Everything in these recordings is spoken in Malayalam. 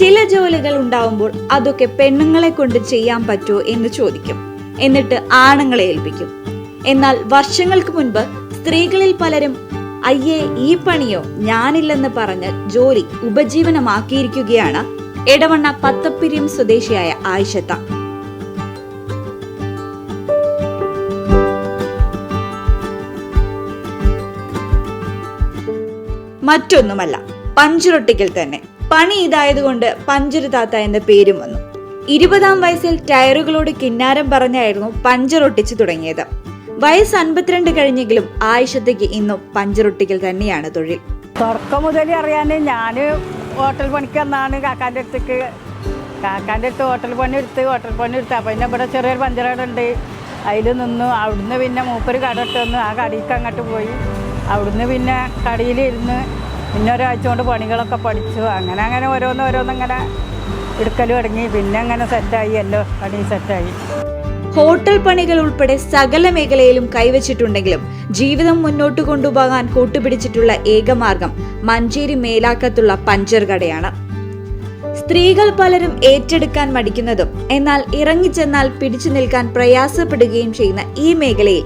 ചില ജോലികൾ ഉണ്ടാവുമ്പോൾ അതൊക്കെ പെണ്ണുങ്ങളെ കൊണ്ട് ചെയ്യാൻ പറ്റുമോ എന്ന് ചോദിക്കും. എന്നിട്ട് ആണുങ്ങളെ ഏൽപ്പിക്കും. എന്നാൽ വർഷങ്ങൾക്ക് മുൻപ് സ്ത്രീകളിൽ പലരും അയ്യേ ഈ പണിയോ? ഞാനില്ലെന്ന് പറഞ്ഞ് ജോലി ഉപജീവനമാക്കിയിരിക്കുകയാണ് എടവണ്ണ പത്തപ്പിരിയം സ്വദേശിയായ ആയിഷത്ത. മറ്റൊന്നുമല്ല പഞ്ചുരൊട്ടിക്കൽ തന്നെ. പണി ഇതായതുകൊണ്ട് പഞ്ചുരു താത്ത എന്ന പേരും വന്നു. ഇരുപതാം വയസ്സിൽ ടയറുകളോട് കിന്നാരം പറഞ്ഞായിരുന്നു പഞ്ചർ ഒട്ടിച്ചു തുടങ്ങിയത്. വയസ്സ് അൻപത്തിരണ്ട് കഴിഞ്ഞെങ്കിലും ആയിഷത്തേക്ക് ഇന്നും പഞ്ചറൊട്ടിക്കൽ തന്നെയാണ് തൊഴിൽ. തുടക്കം മുതൽ അറിയാൻ ഞാൻ ഹോട്ടൽ പണിക്ക് വന്നാണ് കാക്കാന്റെ അടുത്തേക്ക്. കാക്കാന്റെ അടുത്ത് ഹോട്ടൽ പണി എടുത്ത് ഹോട്ടൽ പണി എടുത്ത്. അപ്പം പിന്നെ ഇവിടെ ചെറിയൊരു പഞ്ചറകട ഉണ്ട്. അതിൽ നിന്നു അവിടുന്ന് പിന്നെ മൂപ്പര് കട ഇട്ട് ആ കടയിലേക്ക് അങ്ങോട്ട് പോയി. അവിടുന്ന് പിന്നെ കടയിലിരുന്ന് പിന്നെ ഒരാഴ്ച കൊണ്ട് പണികളൊക്കെ പഠിച്ചു. അങ്ങനെ അങ്ങനെ ഓരോന്ന് ഓരോന്നിങ്ങനെ എടുക്കൽ തുടങ്ങി പിന്നെ അങ്ങനെ സെറ്റായി. എല്ലോ പണി സെറ്റായി. ഹോട്ടൽ പണികൾ ഉൾപ്പെടെ സകല മേഖലയിലും കൈവച്ചിട്ടുണ്ടെങ്കിലും ജീവിതം മുന്നോട്ട് കൊണ്ടുപോകാൻ കൂട്ടുപിടിച്ചിട്ടുള്ള ഏകമാർഗം മഞ്ചേരി മേലാക്കത്തുള്ള പഞ്ചർ കടയാണ്. സ്ത്രീകൾ പലരും ഏറ്റെടുക്കാൻ മടിക്കുന്നതും എന്നാൽ ഇറങ്ങിച്ചെന്നാൽ പിടിച്ചു നിൽക്കാൻ പ്രയാസപ്പെടുകയും ചെയ്യുന്ന ഈ മേഖലയിൽ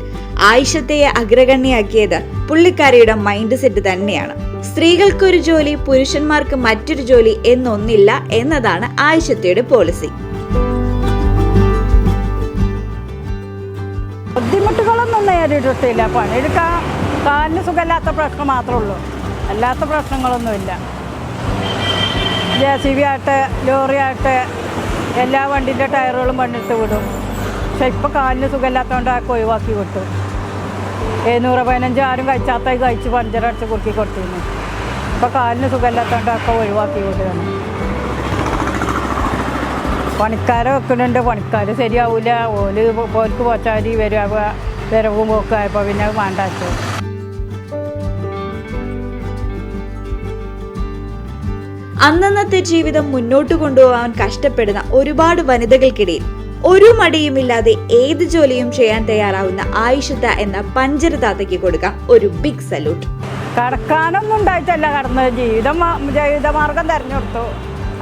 ആയിഷത്തെ അഗ്രഗണ്യയാക്കിയത് പുള്ളിക്കാരിയുടെ മൈൻഡ് സെറ്റ് തന്നെയാണ്. സ്ത്രീകൾക്കൊരു ജോലി പുരുഷന്മാർക്ക് മറ്റൊരു ജോലി എന്നൊന്നില്ല എന്നതാണ് ആയിഷത്തയുടെ പോളിസി. ബുദ്ധിമുട്ടുകളൊന്നും നേരിട്ടിട്ടില്ല. പണിയെടുക്കാൻ കാലിന് സുഖമില്ലാത്ത പ്രശ്നം മാത്രമേ ഉള്ളൂ. അല്ലാത്ത പ്രശ്നങ്ങളൊന്നുമില്ല. ജെ സി ബി ആയിട്ട് ലോറി ആയിട്ട് എല്ലാ വണ്ടിന്റെ ടയറുകളും പണിട്ട് വിടും. പക്ഷെ ഇപ്പോൾ കാലിന് സുഖമില്ലാത്തതുകൊണ്ട് ആ ഒഴിവാക്കി വിട്ടു. എഴുന്നൂറ് പതിനഞ്ച് ആരും കഴിച്ചാത്ത കഴിച്ച് പഞ്ചറടിച്ച് കുറുക്കി കൊടുത്തിരുന്നു. ഇപ്പോൾ കാലിന് സുഖമില്ലാത്തതുകൊണ്ട് ഒക്കെ ഒഴിവാക്കി വിടുകയാണ് പണിക്കാരെ വെക്കുന്നുണ്ട്. പണിക്കാർ ശരിയാവില്ല ഓൽ പോർക്ക് പോച്ചാരി വരിക വരവും പോക്കായപ്പോൾ പിന്നെ വേണ്ടാച്ചു അന്നന്നത്തെ ജീവിതം മുന്നോട്ട് കൊണ്ടുപോകാൻ കഷ്ടപ്പെടുന്ന ഒരുപാട് വനിതകൾക്കിടയിൽ ഒരു മടിയുമില്ലാതെ ഏത് ജോലിയും ചെയ്യാൻ തയ്യാറാവുന്ന ആയിഷത്ത എന്ന പഞ്ചര താത്തയ്ക്ക് കൊടുക്കാം ഒരു ബിഗ് സല്യൂട്ട് കടക്കാനൊന്നും ഉണ്ടായിട്ടല്ല കടന്നത് ജീവിതം ജീവിത ജീവിതമാർഗം തെരഞ്ഞെടുത്തു.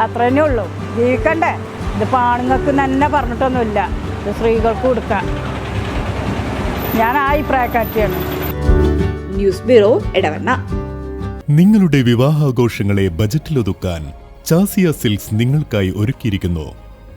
അത്ര തന്നെ ഉള്ളൂ. ജീവിക്കണ്ടേ? ഇതിപ്പോൾ ആണുങ്ങൾക്ക് തന്നെ പറഞ്ഞിട്ടൊന്നുമില്ല. ഇത് സ്ത്രീകൾക്ക് കൊടുക്കാം. ഞാൻ ആ അഭിപ്രായക്കാറ്റിയാണ് ന്യൂസ് ബ്യൂറോ ഇടവണ്ണ നിങ്ങളുടെ വിവാഹാഘോഷങ്ങളെ ബജറ്റിലൊതുക്കാൻ ചാസിയ സിൽക്സ് നിങ്ങൾക്കായി ഒരുക്കിയിരിക്കുന്നു.